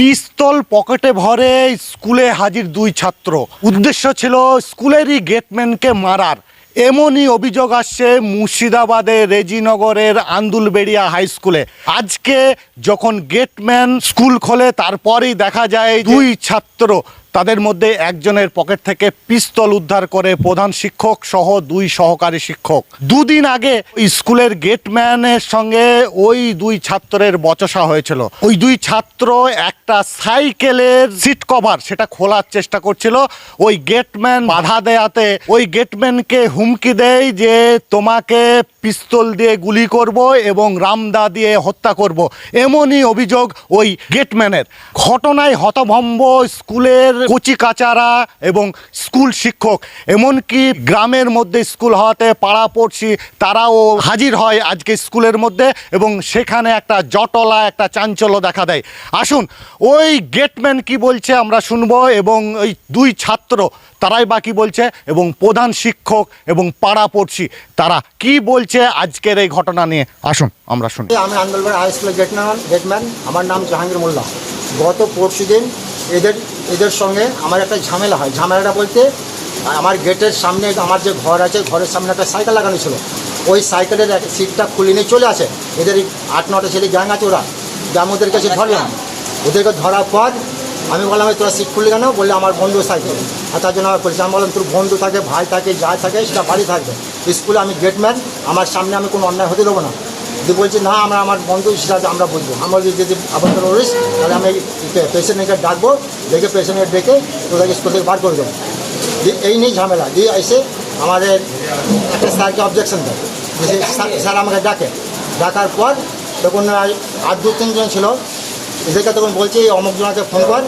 পিস্তল পকেটে ভরে স্কুলে হাজির দুই ছাত্র। উদ্দেশ্য ছিল স্কুলেরই গেটম্যানকে মারার। এমনই অভিযোগ আসছে মুর্শিদাবাদের রেজিনগরের আন্দুলবেড়িয়া হাই স্কুলে। আজকে যখন গেটম্যান স্কুল খোলে, তারপরেই দেখা যায় দুই ছাত্র তাদের মধ্যে একজনের পকেট থেকে পিস্তল উদ্ধার করে প্রধান শিক্ষক সহ দুই সহকারী শিক্ষক। দুদিন আগে স্কুলের গেটম্যানের সঙ্গে ওই দুই ছাত্রের বচসা হয়েছিল। ওই দুই ছাত্র একটা সাইকেলের সিট কভার, সেটা খোলার চেষ্টা করছিল। ওই গেটম্যান বাধা দেয়াতে, ওই গেটম্যানকে হুমকি দেয় যে তোমাকে পিস্তল দিয়ে গুলি করব এবং রামদা দিয়ে হত্যা করব। এমনই অভিযোগ ওই গেটম্যানের। ঘটনায় হতভম্ব স্কুলের কচি কাচারা এবং স্কুল শিক্ষক এমনকি গ্রামের মধ্যে স্কুল হওয়াতে পাড়া পড়শি তারাও হাজির হয় আজকে স্কুলের মধ্যে এবং সেখানে একটা জটলা একটা চাঞ্চল্য দেখা দেয়। আসুন ওই গেটম্যান কি বলছে আমরা শুনব এবং ওই দুই ছাত্র তারাই বাকি বলছে এবং প্রধান শিক্ষক এবং পাড়া পড়শি তারা কি বলছে আজকের এই ঘটনা নিয়ে? আসুন আমরা শুনি। আমি আন্দোলন হাই স্কুলের গেটম্যান গেটম্যান আমার নাম জাহাঙ্গীর মোল্লা। গত পরশু দিন এদের এদের সঙ্গে আমার একটা ঝামেলা হয়। ঝামেলাটা বলতে আমার গেটের সামনে আমার যে ঘর আছে ঘরের সামনে একটা সাইকেল লাগানো ছিল। ওই সাইকেলের এক সিটটা খুলে নিয়ে চলে আসে। এদের আট নটা ছেলে গ্যাং আছে ওরা। গ্যাং ওদের কাছে ধরলাম। ওদেরকে ধরার পর আমি বললাম "এই তোরা সিট খুললি কেন? বললে আমার বন্ধু সাইকেল। আর তার জন্য আমার পরিচয় আমি বললাম তোর বন্ধু থাকে ভাই থাকে যা থাকে সেটা বাড়ি থাকবে। স্কুলে আমি গেটম্যান আমার সামনে আমি কোনো অন্যায় হতে দেবো না। যে বলছে, না, আমরা আমার বন্ধু সেটা আমরা বুঝব আমরা যদি আবার রইস তাহলে আমি পেশেন্টকে ডাকবো, ডেকে পেশেন্টকে ডেকে তোদেরকে স্কুল থেকে বার করে দেবো। দিয়ে এই নিয়ে ঝামেলা। দিয়ে এসে আমাদের একটা স্যারকে অবজেকশন দেয়। যে স্যার- আমাকে ডাকে। ডাকার পর তখন আর দু, তিনজন ছিল। এদেরকে তখন বলছে, এই অমুক জনাকে ফোন কর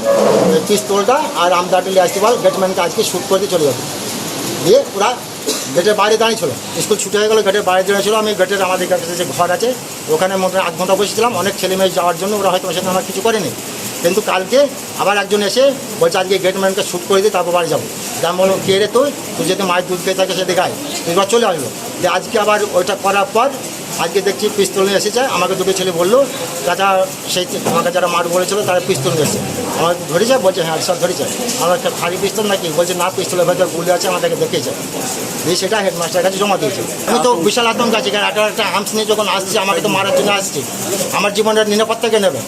পিস্তলটা আর আমদাটিলি আসতে পার গেটম্যানকে আজকে শ্যুট করতে চলে যাবে। দিয়ে ওরা গেটের বাইরে দাঁড়িয়ে ছিল। স্কুল ছুটে হয়ে গেলো, গেটের বাইরে দাঁড়িয়েছিল আমি গেটের আমাদের কাছে যে ঘর আছে, ওখানে মধ্যে আধ ঘণ্টা বসেছিলাম অনেক ছেলে মেয়ে যাওয়ার জন্য ওরা হয়তো সেখানে আমার কিছু করেনি। কিন্তু কালকে আবার একজন এসে বলছে, আজকে গেটম্যানকে শ্যুট করে দিই তারপর বাড়ি যাব। যেমন বললাম, কে রে তুই? তুই যদি মায়ের দুধ খেয়ে থাকে সেদিকে আয়। এবার চলে আসলো। যে আজকে আবার ওইটা করার পর আজকে দেখছি পিস্তল নিয়ে এসেছে। আমাকে দুটো ছেলে বলল চাচা সেই আমাকে যারা মার বলেছিল তারা পিস্তল নিয়ে এসেছে। আমাকে ধরেছে বলছে হ্যাঁ সব ধরেছে। আমার একটা খালি পিস্তল নাকি? বলছে না পিস্তলের ভেতর গুলি আছে আমাদেরকে দেখেছে। দিয়ে সেটা হেডমাস্টারের কাছে জমা দিয়েছে। আমি তো বিশাল আতঙ্ক আছে কারণ একটা একটা আর্মস নিয়ে যখন আসছে আমাকে তো মারার জন্য আসছে। আমার জীবনের নিরাপত্তা কে নেবে?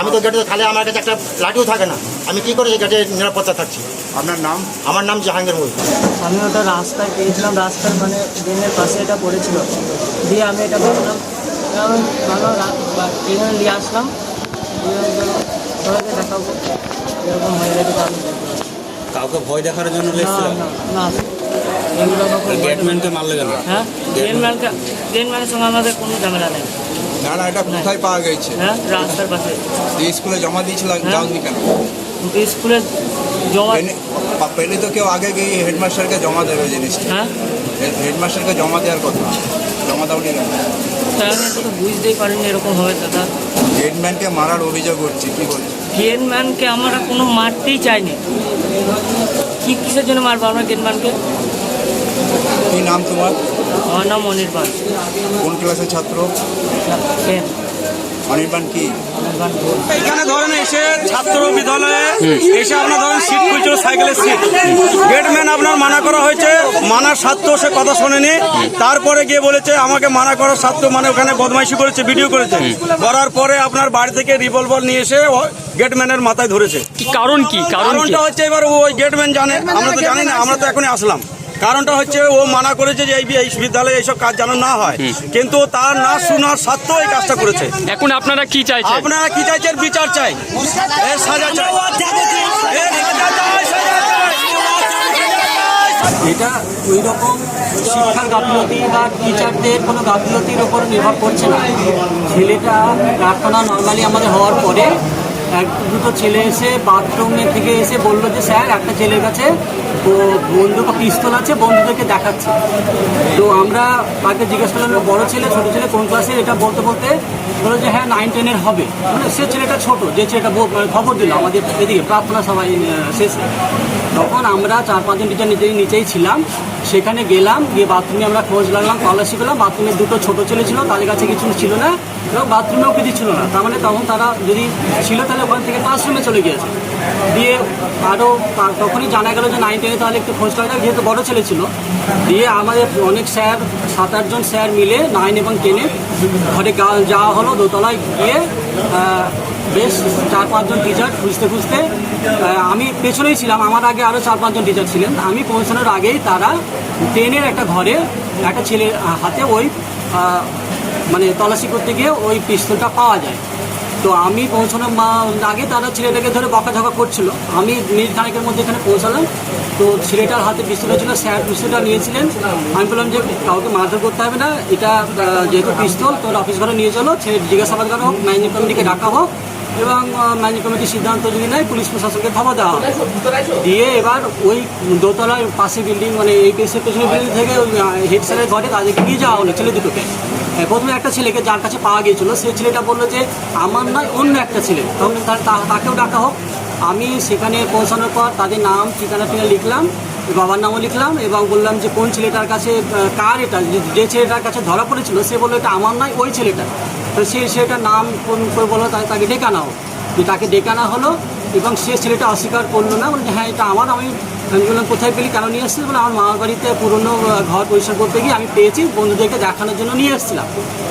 আমি তো গেটে খালি আমার কাছে একটা লাঠিও থাকে না। আমি কি করে গেটে নিরাপত্তা থাকছি? আপনার নাম? আমার নাম জাহাঙ্গীর মুল আমি ওটা রাস্তায় পেয়েছিলাম রাস্তার মানে ড্রেনের পাশে এটা পড়েছিল। দিয়ে আমি এটা ভাবলাম আমি ভালো ট্রেনে নিয়ে আসলাম। বললাম, সবাইকে দেখাবো। এরকম হয়ে গেছে আমি কাউকে ভয় দেখার জন্য না এগুলো গেটম্যানকে মারলে কেন? হ্যাঁ? সঙ্গে আমাদের কোনো ঝামেলা নেই। না না এটা কোথায় পাওয়া গেছে? হ্যাঁ? রাস্তার পাশে। স্কুলে জমা দিয়েছিল হ্যাঁ। যাওনি কেন? স্কুলে জমা পেলে- তো কেউ আগে গিয়ে হেডমাস্টারকে জমা দেবে জিনিসটা। হ্যাঁ? হেডমাস্টারকে জমা দেওয়ার কথা। জমা দাওনি কেন তো বুঝতেই পারিনি এরকম হবে দাদা। হেডম্যানকে মারার অভিযোগ হচ্ছে কি বলছে গেটম্যানকে আমরা কোনো মারতেই চাইনি। কি কিসের জন্য মারবো আমরা গেটম্যানকে কি? নাম তোমার? আমার নাম অনির্বাণ। কোন ক্লাসের ছাত্র? অনির্বাণ কি? এখানে ধরেন এসে ছাত্র বিদ্যালয়ে এসে আপনার ধরেন সিট খুলছিল সাইকেলের সিট গেটম্যান আপনার মানা করা হয়েছে মানার সত্ত্বেও সে কথা শোনেনি। তারপরে গিয়ে বলেছে আমাকে মানা করার সত্ত্বেও মানে ওখানে বদমাইশি করেছে ভিডিও করেছে। করার পরে আপনার বাড়ি থেকে রিভলভার নিয়ে এসে ও গেটম্যানের মাথায় ধরেছে। কারণ কি? কারণ কি? কারণটা হচ্ছে এবার ওই গেটম্যান জানে। আমরা তো জানি না আমরা তো এখনই আসলাম। কারণটা হচ্ছে ও মানা করেছে যে এই এই বিদ্যালয়ে এইসব কাজ যেন না হয়। কিন্তু তার না শোনার সত্ত্বেও এই কাজটা করেছে। এখন আপনারা কি চাইছেন? আপনারা কি চাইছেন? বিচার এর চাই, সাজা চাই। এটা ওই রকম শিক্ষার গাফিলতি বা টিচারদের কোনো গাফিলতির ওপর নির্ভর করছে না। ছেলেটা প্রার্থনা নর্মালি আমাদের হওয়ার পরে এক দুটো ছেলে এসে বাথরুমে থেকে এসে বলল যে, স্যার, একটা ছেলের কাছে তো বন্দুক পিস্তল আছে, বন্ধুদেরকে দেখাচ্ছে। তো আমরা তাকে জিজ্ঞেস করলাম বড় ছেলে, ছোট ছেলে, কোন ক্লাসে এটা বলতে বলতে বলল যে হ্যাঁ নাইন টেনের হবে। মানে সে ছেলেটা ছোট, যে ছেলেটা মানে খবর দিল আমাদের এদিকে, প্রার্থনা সবাই শেষে। তখন আমরা চার পাঁচজন টিচার নিচেই নিচেই ছিলাম। সেখানে গেলাম, গিয়ে বাথরুমে আমরা খোঁজ লাগলাম তল্লাশি করলাম বাথরুমে দুটো ছোট ছেলে ছিল, তাদের কাছে কিছু ছিল না, এবং বাথরুমেও কিছু ছিল না। তার মানে তখন তারা যদি ছিল তাহলে ওখান থেকে ক্লাসরুমে চলে গিয়েছে। দিয়ে আরও তখনই জানা গেল যে নাইন টেনে তাহলে একটু খোঁজ যাক, যেহেতু বড় ছেলে ছিল। দিয়ে আমাদের অনেক স্যার সাত আটজন স্যার মিলে নাইন এবং টেনে ঘরে গা- যাওয়া হলো, দোতলায় গিয়ে বেশ চার পাঁচজন টিচার খুঁজতে খুঁজতে আমি পেছনেই ছিলাম, আমার আগে আরও চার পাঁচজন টিচার ছিলেন। আমি পৌঁছানোর আগেই তারা ট্রেনের একটা ঘরে একটা ছেলের হাতে ওই মানে তল্লাশি করতে গিয়ে ওই পিস্তলটা পাওয়া যায়। তো আমি পৌঁছানোর আগে তারা ছেলেটাকে ধরে বকাঝকা করছিল। আমি মিনিট খানেকের মধ্যে এখানে পৌঁছালাম। তো ছেলেটার হাতে পিস্তলটা ছিল স্যার পিস্তলটা নিয়েছিলেন। আমি বললাম যে কাউকে মারধর করতে হবে না, এটা যেহেতু পিস্তল, তোর অফিস ঘরে নিয়ে চলো, ছেলে জিজ্ঞাসাবাদ করা হোক ম্যানেজিং কমিটিকে ডাকা হোক। এবং ম্যানেজিং কমিটির সিদ্ধান্ত যদি নেয় পুলিশ প্রশাসনকে ধামা দেওয়া হবে। দিয়ে এবার ওই দোতলার পাশে বিল্ডিং মানে এই কেসের পেছনে বিল্ডিং থেকে হেড স্যারের ঘরে তাদেরকে নিয়ে যাওয়া হলো ছেলে দুটোকে। হ্যাঁ, প্রথমে একটা ছেলেকে যার কাছে পাওয়া গিয়েছিল সেই ছেলেটা বলল যে আমার নয় অন্য একটা ছেলে। তখন তাকেও ডাকা হোক। আমি সেখানে পৌঁছানোর পর তাদের নাম ঠিকানা টিকা লিখলাম। বাবার নামও লিখলাম এবং বললাম যে কোন ছেলেটার কাছে কার এটা? যে- ছেলেটার কাছে ধরা পড়েছিল, সে বলল এটা আমার নয়, ওই ছেলেটা তো সেই ছেলেটার নাম কোন করে তাই তাকে ডেকে আনা হোক। যে তাকে ডেকে আনা হলো এবং সে ছেলেটা অস্বীকার করল না বলে হ্যাঁ এটা আমার, আমি আমি বললাম, কোথায় পেলি, কেন নিয়ে এসেছিস? বলে আমার মামার বাড়িতে পুরনো ঘর পরিষ্কার করতে গিয়ে আমি পেয়েছি, বন্ধুদেরকে দেখানোর জন্য নিয়ে এসেছিলাম।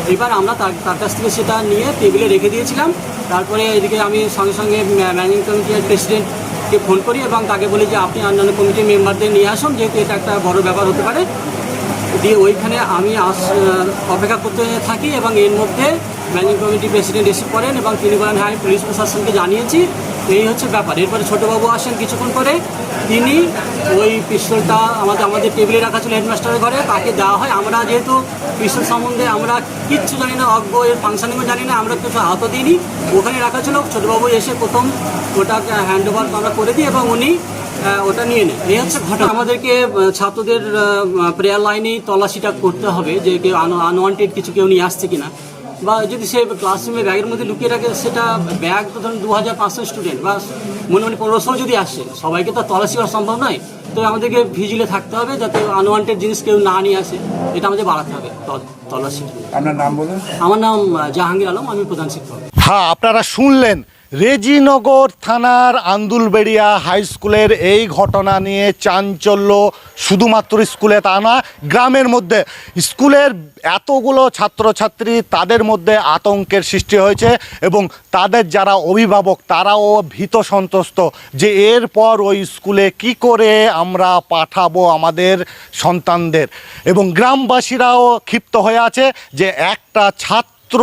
এবার আমরা তার তার কাছ থেকে সেটা নিয়ে টেবিলে রেখে দিয়েছিলাম। তারপরে এদিকে আমি সঙ্গে সঙ্গে ম্যানেজিং কমিটির প্রেসিডেন্টকে ফোন করি এবং তাকে বলি যে, আপনি অন্যান্য কমিটির মেম্বারদের নিয়ে আসুন, যেহেতু এটা একটা বড় ব্যাপার হতে পারে। দিয়ে ওইখানে আমি আস অপেক্ষা করতে থাকি এবং এর মধ্যে ম্যানেজিং কমিটি প্রেসিডেন্ট এসে করেন এবং তিনি বলেন হ্যাঁ আমি পুলিশ প্রশাসনকে জানিয়েছি। এই হচ্ছে ব্যাপার। এরপরে ছোটোবাবু আসেন কিছুক্ষণ পরে। তিনি ওই পিস্তলটা আমাদের আমাদের টেবিলে রাখা ছিল হেডমাস্টারের ঘরে, তাকে দেওয়া হয়। আমরা যেহেতু পিস্তল সম্বন্ধে আমরা কিচ্ছু জানি না, অজ্ঞ এর ফাংশনিংও জানি না, আমরা কিছু হাতও দিইনি। ওখানে রাখা ছিল, ছোটবাবু এসে প্রথম ওটা হ্যান্ড ওভার আমরা করে দিই এবং উনি ওটা নিয়ে নেয়। এই হচ্ছে ঘটনা। আমাদেরকে ছাত্রদের প্রেয়ার লাইনেই তল্লাশিটা করতে হবে যে কেউ আনওয়ান্টেড কিছু কেউ নিয়ে আসছে কিনা। বা যদি সে ক্লাসরুমে ব্যাগের মধ্যে লুকিয়ে রাখে সেটা ব্যাগ তো ধরুন দু হাজার পাঁচশো স্টুডেন্ট বা মনে মনে পনেরোশো যদি আসে সবাইকে তো তলাশি করা সম্ভব নয়। তো আমাদেরকে ভিজিলে থাকতে হবে যাতে আনওয়ান্টেড জিনিস কেউ না নিয়ে আসে। এটা আমাদের বাড়াতে হবে তলাশি আপনার নাম বলুন। আমার নাম জাহাঙ্গীর আলম আমি প্রধান শিক্ষক। হ্যাঁ আপনারা শুনলেন। রেজিনগর থানার আন্দুলবেড়িয়া হাই স্কুলের এই ঘটনা নিয়ে চাঞ্চল্য শুধুমাত্র স্কুলে তা না, গ্রামের মধ্যে। স্কুলের এতগুলো ছাত্রছাত্রী তাদের মধ্যে আতঙ্কের সৃষ্টি হয়েছে এবং তাদের যারা অভিভাবক তারাও ভীত সন্ত্রস্ত যে এরপর ওই স্কুলে কি করে আমরা পাঠাবো আমাদের সন্তানদের। এবং গ্রামবাসীরাও ক্ষিপ্ত হয়ে আছে যে একটা ছাত্র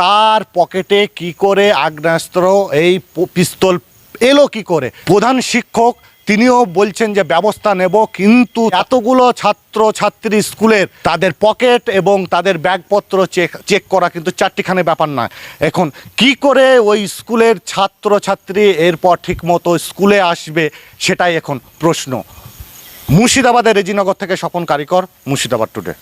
তার পকেটে কি করে আগ্নেয়াস্ত্র, এই পিস্তল এলো কি করে? প্রধান শিক্ষক তিনিও বলছেন যে, ব্যবস্থা নেব, কিন্তু এতগুলো ছাত্র, ছাত্রী স্কুলের তাদের পকেট এবং তাদের ব্যাগপত্র চেক চেক করা কিন্তু চারটিখানে ব্যাপার নয়। এখন কি করে ওই স্কুলের ছাত্র, ছাত্রী এরপর ঠিকমতো স্কুলে আসবে, সেটাই এখন প্রশ্ন। মুর্শিদাবাদের রেজিনগর থেকে স্বপন কারিকর, মুর্শিদাবাদ টুডে।